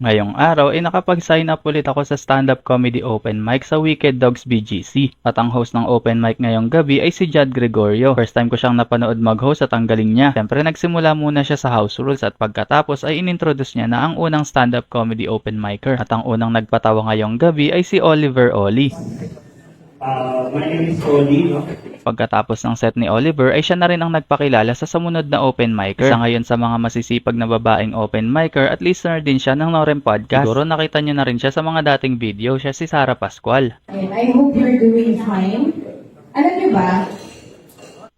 Ngayong araw ay nakapag-sign up ulit ako sa stand-up comedy open mic sa Wicked Dogs BGC. At ang host ng open mic ngayong gabi ay si Jad Gregorio. First time ko siyang napanood mag-host at ang galing niya. Siyempre nagsimula muna siya sa house rules at pagkatapos ay inintroduce niya na ang unang stand-up comedy open micer. At ang unang nagpatawa ngayong gabi ay si Oliver Oli. Uh, my name is Cody. Pagkatapos ng set ni Oliver ay siya na rin ang nagpakilala sa sumunod na open micer. Isa ngayon sa mga masisipag na babaeng open micer at listener din siya ng Norem Podcast. Siguro nakita niyo na rin siya sa mga dating video, siya si Sarah Pascual. And I hope you're doing fine. Alam niyo ba,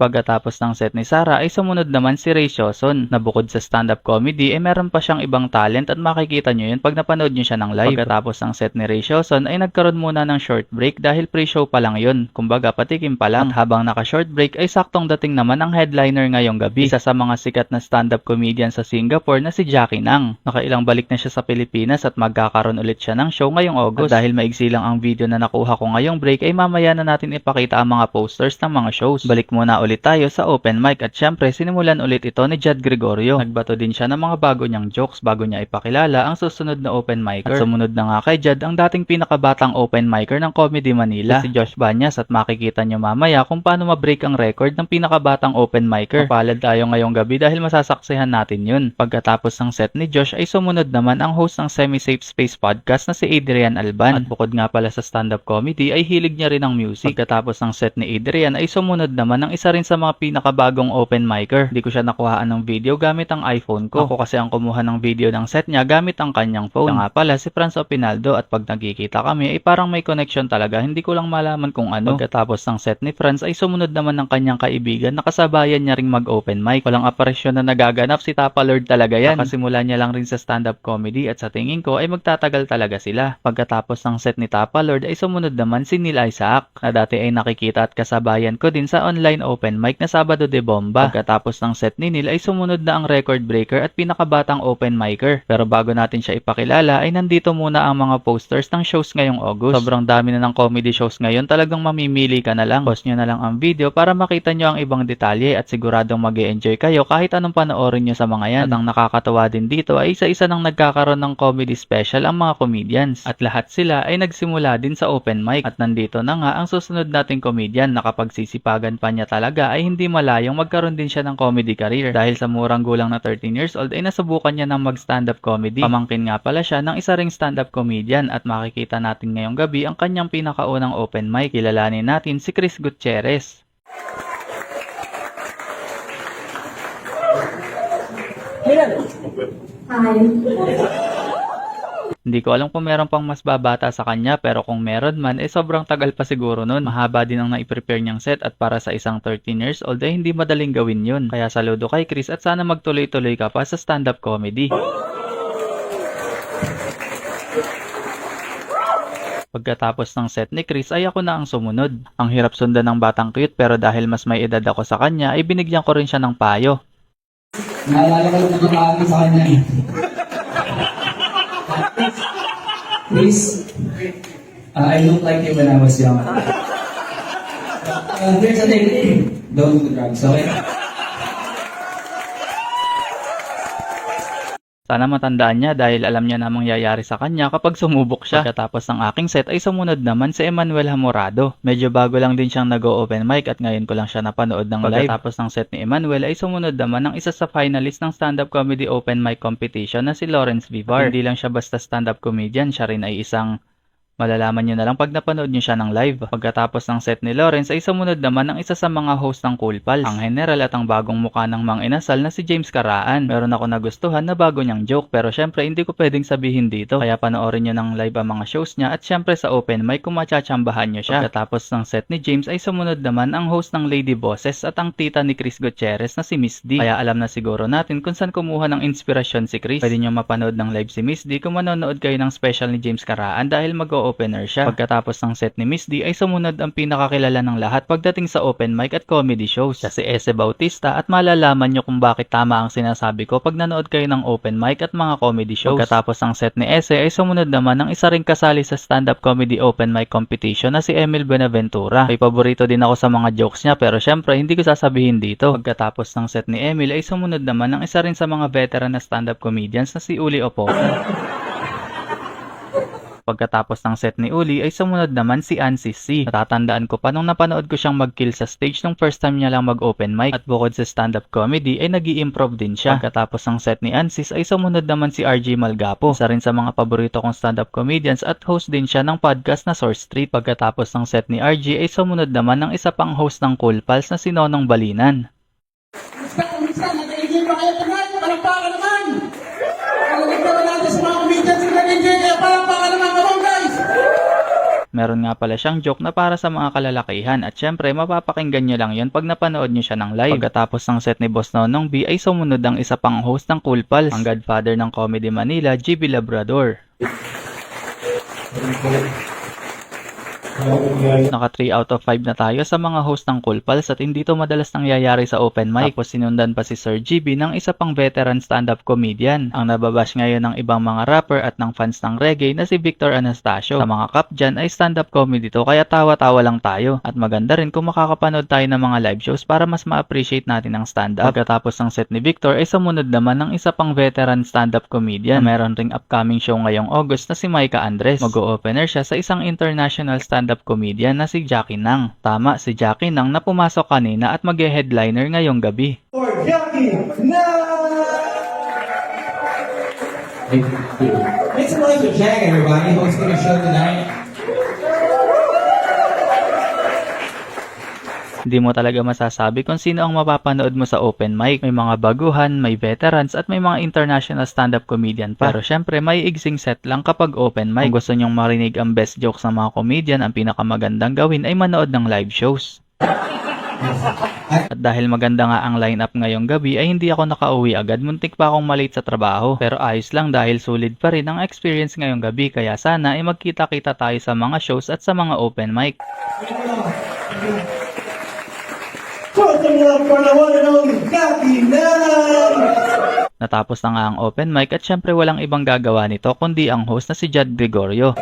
Pagkatapos ng set ni Sarah ay sumunod naman si Ray Shoson na bukod sa stand-up comedy ay meron pa siyang ibang talent at makikita nyo yun pag napanood nyo siya ng live. Pagkatapos ng set ni Ray Shoson ay nagkaroon muna ng short break dahil pre-show pa lang yun. Kumbaga patikim pa lang. At habang naka-short break ay saktong dating naman ang headliner ngayong gabi. Isa sa mga sikat na stand-up comedian sa Singapore na si Jackie Nang. Nakailang balik na siya sa Pilipinas at magkakaroon ulit siya ng show ngayong August. At dahil maigsi lang ang video na nakuha ko ngayong break ay mamaya na natin ipakita ang mga posters ng mga shows. Balik muna ulit tayo sa open mic at syempre sinimulan ulit ito ni Jad Gregorio. Nagbato din siya ng mga bago niyang jokes bago niya ipakilala ang susunod na open micer. At sumunod na nga kay Jad ang dating pinakabatang open micer ng Comedy Manila, si Josh Banyas at makikita niyo mamaya kung paano ma-break ang record ng pinakabatang open micer. Mapalad tayo ngayong gabi dahil masasaksihan natin yun. Pagkatapos ng set ni Josh ay sumunod naman ang host ng Semi-Safe Space Podcast na si Adrian Alban. At bukod nga pala sa stand-up comedy ay hilig niya rin ang music. Pagkatapos ng set ni Adrian ay sumunod naman ang isa rin sa mga pinakabagong open micer. Hindi ko siya nakuhaan ng video gamit ang iPhone ko. Ako kasi ang kumuha ng video ng set niya gamit ang kanyang phone. Siya nga pala si Franz Opinaldo at pag nagkikita kami ay parang may connection talaga. Hindi ko lang malaman kung ano. Pagkatapos ng set ni Franz ay sumunod naman ng kanyang kaibigan na kasabayan niya ring mag-open mic. Walang aparisyon na nagaganap si Tapa Lord talaga yan. Nakasimula niya lang rin sa stand-up comedy at sa tingin ko ay magtatagal talaga sila. Pagkatapos ng set ni Tapa Lord ay sumunod naman si Neil Isaac na dati ay nakikita at kasabayan ko din sa online open mic na Sabado de Bomba. Pagkatapos ng set ni Neil ay sumunod na ang record breaker at pinakabatang open micer. Pero bago natin siya ipakilala ay nandito muna ang mga posters ng shows ngayong August. Sobrang dami na ng comedy shows ngayon talagang mamimili ka na lang. Pause nyo na lang ang video para makita nyo ang ibang detalye at siguradong mag enjoy kayo kahit anong panoorin nyo sa mga yan. At ang nakakatawa din dito ay isa-isa nang nagkakaroon ng comedy special ang mga comedians. At lahat sila ay nagsimula din sa open mic. At nandito na nga ang susunod nating comedian na kapag sisipagan pa niya talaga ay hindi malayong magkaroon din siya ng comedy career. Dahil sa murang gulang na 13 years old ay nasubukan niya ng mag stand-up comedy. Pamangkin nga pala siya ng isa ring stand-up comedian at makikita natin ngayong gabi ang kanyang pinakaunang open mic. Kilalanin natin si Chris Gutierrez. hi. Hindi ko alam kung meron pang mas babata sa kanya pero kung meron man eh sobrang tagal pa siguro nun. Mahaba din ang naiprepare niyang set at para sa isang 13 years old ay hindi madaling gawin yun. Kaya saludo kay Chris at sana magtuloy-tuloy ka pa sa stand-up comedy. Pagkatapos ng set ni Chris ay ako na ang sumunod. Ang hirap sundan ng batang cute pero dahil mas may edad ako sa kanya ay binigyan ko rin siya ng payo. Naalala ko yung sa kanya. Chris, uh, I looked like you when I was young. Uh, here's the thing. Don't do drugs, okay? Sana matandaan niya dahil alam niya na mangyayari sa kanya kapag sumubok siya. Pagkatapos ng aking set ay sumunod naman si Emmanuel Hamorado. Medyo bago lang din siyang nag-open mic at ngayon ko lang siya napanood ng live. Pagkatapos ng set ni Emmanuel ay sumunod naman ang isa sa finalist ng stand-up comedy open mic competition na si Lawrence Vivar. Hindi lang siya basta stand-up comedian, siya rin ay isang Malalaman nyo na lang pag napanood nyo siya ng live. Pagkatapos ng set ni Lawrence ay sumunod naman ang isa sa mga host ng Cool Pals, ang general at ang bagong mukha ng Mang Inasal na si James Karaan. Meron ako nagustuhan na bago niyang joke pero syempre hindi ko pwedeng sabihin dito. Kaya panoorin nyo ng live ang mga shows niya at syempre sa open mic kung machachambahan nyo siya. Pagkatapos ng set ni James ay sumunod naman ang host ng Lady Bosses at ang tita ni Chris Gutierrez na si Miss D. Kaya alam na siguro natin kung saan kumuha ng inspirasyon si Chris. Pwede nyo mapanood ng live si Miss D kung manonood kayo ng special ni James Karaan dahil mag-o-opener siya. Pagkatapos ng set ni Miss D ay sumunod ang pinakakilala ng lahat pagdating sa open mic at comedy shows. Siya si Ese Bautista at malalaman nyo kung bakit tama ang sinasabi ko pag nanood kayo ng open mic at mga comedy shows. Pagkatapos ng set ni Ese ay sumunod naman ang isa ring kasali sa stand-up comedy open mic competition na si Emil Benaventura. May paborito din ako sa mga jokes niya pero syempre hindi ko sasabihin dito. Pagkatapos ng set ni Emil ay sumunod naman ang isa rin sa mga veteran na stand-up comedians na si Uli Oposo. Pagkatapos ng set ni Uli ay sumunod naman si Ansis C. Natatandaan ko pa nung napanood ko siyang mag-kill sa stage nung first time niya lang mag-open mic at bukod sa stand-up comedy ay nag improve din siya. Pagkatapos ng set ni Ansis ay sumunod naman si RJ Malgapo. Isa rin sa mga paborito kong stand-up comedians at host din siya ng podcast na Source Street. Pagkatapos ng set ni RJ ay sumunod naman ng isa pang host ng Cool Pals na si Nonong Balinan. Kumusta, kumusta? Meron nga pala siyang joke na para sa mga kalalakihan at syempre mapapakinggan nyo lang yun pag napanood nyo siya ng live. Pagkatapos ng set ni Boss Nonong B ay sumunod ang isa pang host ng Cool Pals, ang godfather ng Comedy Manila, GB Labrador. Naka 3 out of 5 na tayo sa mga host ng Cool Pals at hindi to madalas nangyayari sa open mic. Tapos sinundan pa si Sir GB ng isa pang veteran stand-up comedian. Ang nababash ngayon ng ibang mga rapper at ng fans ng reggae na si Victor Anastasio. Sa mga kap dyan ay stand-up comedy to kaya tawa-tawa lang tayo. At maganda rin kung makakapanood tayo ng mga live shows para mas ma-appreciate natin ang stand-up. Pagkatapos ng set ni Victor ay sumunod naman ng isa pang veteran stand-up comedian. Meron ring upcoming show ngayong August na si Micah Andres. Mag-o-opener siya sa isang international stand-up comedian na si Jackie Nang. Tama, si Jackie Nang na pumasok kanina at mag-headliner ngayong gabi. For Jackie na! Make some noise for Jack, everybody, hosting a show tonight. Hindi mo talaga masasabi kung sino ang mapapanood mo sa open mic. May mga baguhan, may veterans, at may mga international stand-up comedian pa. Pero syempre, may igsing set lang kapag open mic. Kung gusto nyong marinig ang best jokes ng mga comedian, ang pinakamagandang gawin ay manood ng live shows. At dahil maganda nga ang lineup ngayong gabi ay hindi ako nakauwi agad. Muntik pa akong malate sa trabaho. Pero ayos lang dahil sulit pa rin ang experience ngayong gabi. Kaya sana ay magkita-kita tayo sa mga shows at sa mga open mic. And only Jackie na! Natapos na nga ang open mic at syempre walang ibang gagawa nito kundi ang host na si Jad Gregorio.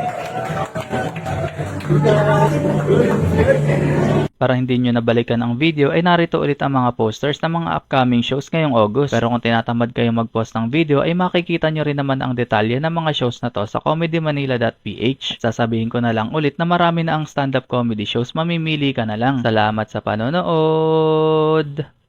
Para hindi nyo nabalikan ang video ay narito ulit ang mga posters ng mga upcoming shows ngayong August. Pero kung tinatamad kayo mag-post ng video ay makikita nyo rin naman ang detalye ng mga shows na to sa comedymanila.ph. Sasabihin ko na lang ulit na marami na ang stand-up comedy shows, mamimili ka na lang. Salamat sa panonood!